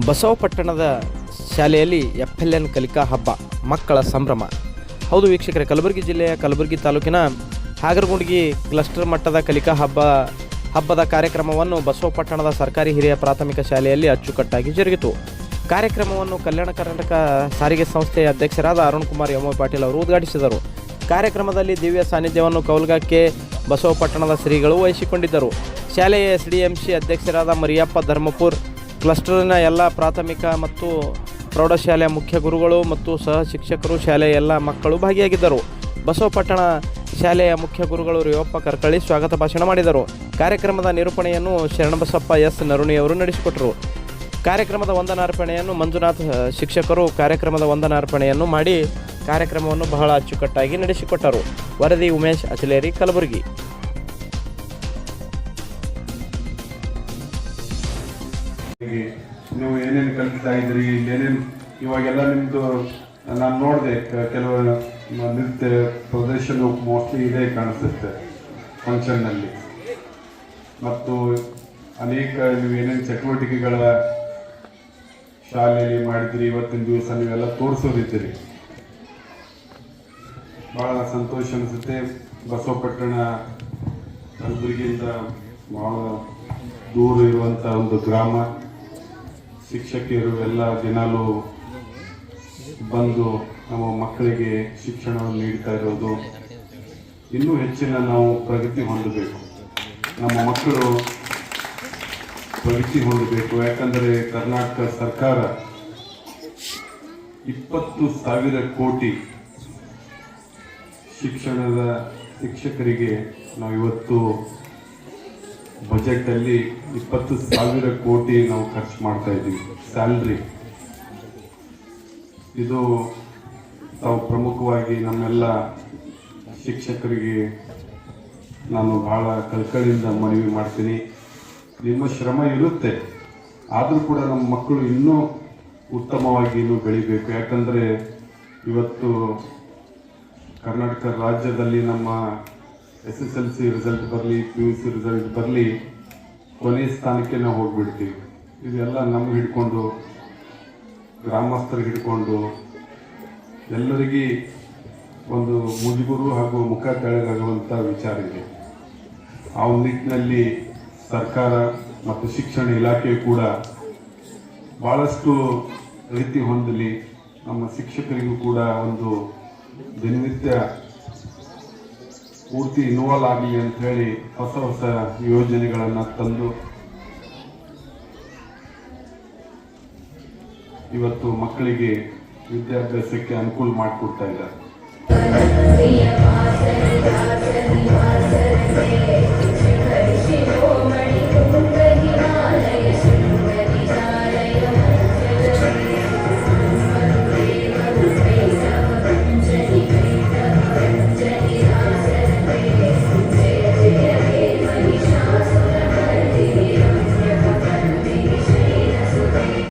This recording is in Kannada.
ಬಸವಪಟ್ಟಣದ ಶಾಲೆಯಲ್ಲಿ ಎಫ್ ಎಲ್ ಎನ್ ಕಲಿಕಾ ಹಬ್ಬ, ಮಕ್ಕಳ ಸಂಭ್ರಮ. ಹೌದು ವೀಕ್ಷಕರೇ, ಕಲಬುರಗಿ ಜಿಲ್ಲೆಯ ಕಲಬುರಗಿ ತಾಲೂಕಿನ ಹಾಗರಗುಂಡಗಿ ಕ್ಲಸ್ಟರ್ ಮಟ್ಟದ ಕಲಿಕಾ ಹಬ್ಬ, ಹಬ್ಬದ ಕಾರ್ಯಕ್ರಮವನ್ನು ಬಸವಪಟ್ಟಣದ ಸರ್ಕಾರಿ ಹಿರಿಯ ಪ್ರಾಥಮಿಕ ಶಾಲೆಯಲ್ಲಿ ಅಚ್ಚುಕಟ್ಟಾಗಿ ಜರುಗಿತು. ಕಾರ್ಯಕ್ರಮವನ್ನು ಕಲ್ಯಾಣ ಕರ್ನಾಟಕ ಸಾರಿಗೆ ಸಂಸ್ಥೆಯ ಅಧ್ಯಕ್ಷರಾದ ಅರುಣ್ ಕುಮಾರ್ ಎಂ ಪಾಟೀಲ್ ಅವರು ಉದ್ಘಾಟಿಸಿದರು. ಕಾರ್ಯಕ್ರಮದಲ್ಲಿ ದಿವ್ಯ ಸಾನ್ನಿಧ್ಯವನ್ನು ಕೌಲ್ಗಾಕ್ಕೆ ಬಸವಪಟ್ಟಣದ ಶ್ರೀಗಳು ವಹಿಸಿಕೊಂಡಿದ್ದರು. ಶಾಲೆಯ ಎಸ್ ಡಿ ಎಂ ಸಿ ಅಧ್ಯಕ್ಷರಾದ ಮರಿಯಪ್ಪ ಧರ್ಮಪುರ್ ಕ್ಲಸ್ಟರ್ನ ಎಲ್ಲ ಪ್ರಾಥಮಿಕ ಮತ್ತು ಪ್ರೌಢಶಾಲೆಯ ಮುಖ್ಯ ಗುರುಗಳು ಮತ್ತು ಸಹ ಶಿಕ್ಷಕರು, ಶಾಲೆಯ ಎಲ್ಲ ಮಕ್ಕಳು ಭಾಗಿಯಾಗಿದ್ದರು. ಬಸವಪಟ್ಟಣ ಶಾಲೆಯ ಮುಖ್ಯ ಗುರುಗಳು ರೇವಪ್ಪ ಕರ್ಕಳ್ಳಿ ಸ್ವಾಗತ ಭಾಷಣ ಮಾಡಿದರು. ಕಾರ್ಯಕ್ರಮದ ನಿರೂಪಣೆಯನ್ನು ಶರಣಬಸಪ್ಪ ಎಸ್. ನರುಣಿಯವರು ನಡೆಸಿಕೊಟ್ಟರು. ಕಾರ್ಯಕ್ರಮದ ವಂದನಾರ್ಪಣೆಯನ್ನು ಮಂಜುನಾಥ್ ಶಿಕ್ಷಕರು ಕಾರ್ಯಕ್ರಮದ ವಂದನಾರ್ಪಣೆಯನ್ನು ಮಾಡಿ ಕಾರ್ಯಕ್ರಮವನ್ನು ಬಹಳ ಅಚ್ಚುಕಟ್ಟಾಗಿ ನಡೆಸಿಕೊಟ್ಟರು. ವರದಿ ಉಮೇಶ್ ಅಚಲೇರಿ, ಕಲಬುರಗಿ. ನೀವು ಏನೇನು ಕಲಿತಾ ಇದ್ರಿ, ಏನೇನು ಇವಾಗೆಲ್ಲ ನಿಮ್ದು, ನಾನು ನೋಡಿದೆ ಕೆಲವು ನೃತ್ಯ ಪ್ರದರ್ಶನ ಮೋಸ್ಟ್ಲಿ ಇದೇ ಕಾಣಿಸುತ್ತೆ ಫಂಕ್ಷನ್ನಲ್ಲಿ ಮತ್ತು ಅನೇಕ ನೀವು ಏನೇನು ಚಟುವಟಿಕೆಗಳ ಶಾಲೆಯಲ್ಲಿ ಮಾಡಿದ್ರಿ, ಇವತ್ತಿನ ದಿವಸ ನೀವೆಲ್ಲ ತೋರಿಸೋದಿದ್ದೀರಿ. ಬಹಳ ಸಂತೋಷ ಅನಿಸುತ್ತೆ. ಬಸವಪಟ್ಟಣ ಕಲಬುರಗಿಯಿಂದ ಬಹಳ ದೂರ ಇರುವಂಥ ಒಂದು ಗ್ರಾಮ. ಶಿಕ್ಷಕಿಯರು ಎಲ್ಲ ದಿನಾಲೂ ಬಂದು ನಮ್ಮ ಮಕ್ಕಳಿಗೆ ಶಿಕ್ಷಣವನ್ನು ನೀಡ್ತಾ ಇರೋದು ಇನ್ನೂ ಹೆಚ್ಚಿನ ನಾವು ಪ್ರಗತಿ ಹೊಂದಬೇಕು. ನಮ್ಮ ಮಕ್ಕಳು ಪ್ರಗತಿ ಹೊಂದಬೇಕು. ಯಾಕಂದರೆ ಕರ್ನಾಟಕ ಸರ್ಕಾರ ಇಪ್ಪತ್ತು ಸಾವಿರ ಕೋಟಿ ಶಿಕ್ಷಣದ ಶಿಕ್ಷಕರಿಗೆ ನಾವು ಇವತ್ತು ಬಜೆಟ್ ಅಲ್ಲಿ ಇಪ್ಪತ್ತು ಸಾವಿರ ಕೋಟಿ ನಾವು ಖರ್ಚು ಮಾಡ್ತಾ ಇದ್ದೀವಿ, ಸ್ಯಾಲ್ರಿ. ಇದು ತಾವು ಪ್ರಮುಖವಾಗಿ ನಮ್ಮೆಲ್ಲ ಶಿಕ್ಷಕರಿಗೆ ನಾನು ಬಹಳ ಕಳ್ಕಳಿಯಿಂದ ಮನವಿ ಮಾಡ್ತೀನಿ. ನಿಮ್ಮ ಶ್ರಮ ಇರುತ್ತೆ, ಆದರೂ ಕೂಡ ನಮ್ಮ ಮಕ್ಕಳು ಇನ್ನೂ ಉತ್ತಮವಾಗಿ ಇನ್ನೂ ಬೆಳಿಬೇಕು. ಯಾಕಂದರೆ ಇವತ್ತು ಕರ್ನಾಟಕ ರಾಜ್ಯದಲ್ಲಿ ನಮ್ಮ S S L C result ಬರಲಿ ಪಿ ಯು ಸಿ ರಿಸಲ್ಟ್ ಬರಲಿ ಕೊನೆಯ ಸ್ಥಾನಕ್ಕೆ ನಾವು ಹೋಗ್ಬಿಡ್ತೀವಿ. ಇದೆಲ್ಲ ನಮ್ಗೆ ಹಿಡ್ಕೊಂಡು, ಗ್ರಾಮಸ್ಥರಿಗೆ ಹಿಡ್ಕೊಂಡು, ಎಲ್ಲರಿಗೆ ಒಂದು ಮುಜುಗುರು ಹಾಗೂ ಮುಖ ತೆಳಗಾಗುವಂಥ ವಿಚಾರ ಇದೆ. ಆ ನಿಟ್ಟಿನಲ್ಲಿ ಸರ್ಕಾರ ಮತ್ತು ಶಿಕ್ಷಣ ಇಲಾಖೆ ಕೂಡ ಭಾಳಷ್ಟು ರೀತಿ ಹೊಂದಲಿ. ನಮ್ಮ ಶಿಕ್ಷಕರಿಗೂ ಕೂಡ ಒಂದು ದಿನನಿತ್ಯ ಪೂರ್ತಿ ಇನ್ವಾಲ್ವ್ ಆಗಲಿ ಹೇಳಿ ಹೊಸ ಹೊಸ ಯೋಜನೆಗಳನ್ನು ತಂದು ಇವತ್ತು ಮಕ್ಕಳಿಗೆ ವಿದ್ಯಾಭ್ಯಾಸಕ್ಕೆ ಅನುಕೂಲ ಮಾಡಿಕೊಡ್ತಾ ಇದ್ದಾರೆ